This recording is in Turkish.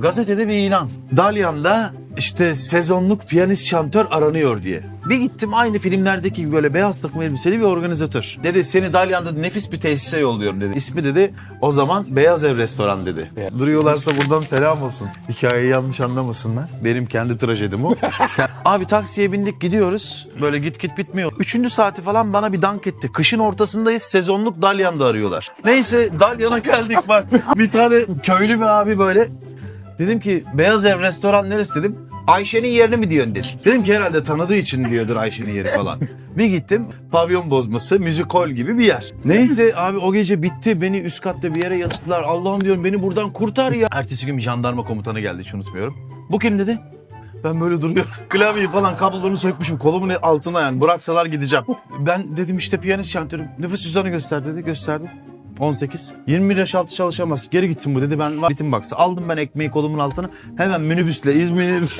Gazetede bir ilan. Dalyan'da işte sezonluk piyanist şantör aranıyor diye. Bir gittim aynı filmlerdeki gibi böyle beyaz takım elbiseli bir organizatör. Dedi seni Dalyan'da nefis bir tesise yolluyorum dedi. İsmi dedi o zaman Beyaz Ev Restoran dedi. Duruyorlarsa buradan selam olsun. Hikayeyi yanlış anlamasınlar. Benim kendi trajedim o. Abi taksiye bindik gidiyoruz. Böyle git git bitmiyor. Üçüncü saati falan bana bir dank etti. Kışın ortasındayız sezonluk Dalyan'da arıyorlar. Neyse Dalyan'a geldik bak. bir tane köylü bir abi böyle Dedim ki Beyaz Ev restoran neresi dedim. Ayşe'nin yerini mi diyorsun dedi. Dedim ki herhalde tanıdığı için diyordur Ayşe'nin yeri falan. bir gittim pavyon bozması, müzikol gibi bir yer. Neyse abi o gece bitti. Beni üst katta bir yere yatırdılar. Allah'ım diyorum beni buradan kurtar ya. Ertesi gün bir jandarma komutanı geldi hiç unutmuyorum. Bu kim dedi? Ben böyle duruyorum. Klavyeyi falan kablolarını sökmüşüm. Kolumun altına yani. Bıraksalar gideceğim. Ben dedim işte piyanist şantörüm. Nüfus cüzdanı göster dedi. Gösterdim. 18. 21 yaş altı çalışamaz. Geri gitsin bu dedi. Ben ritim baksa. Aldım ben ekmeği kolumun altına. Hemen minibüsle İzmir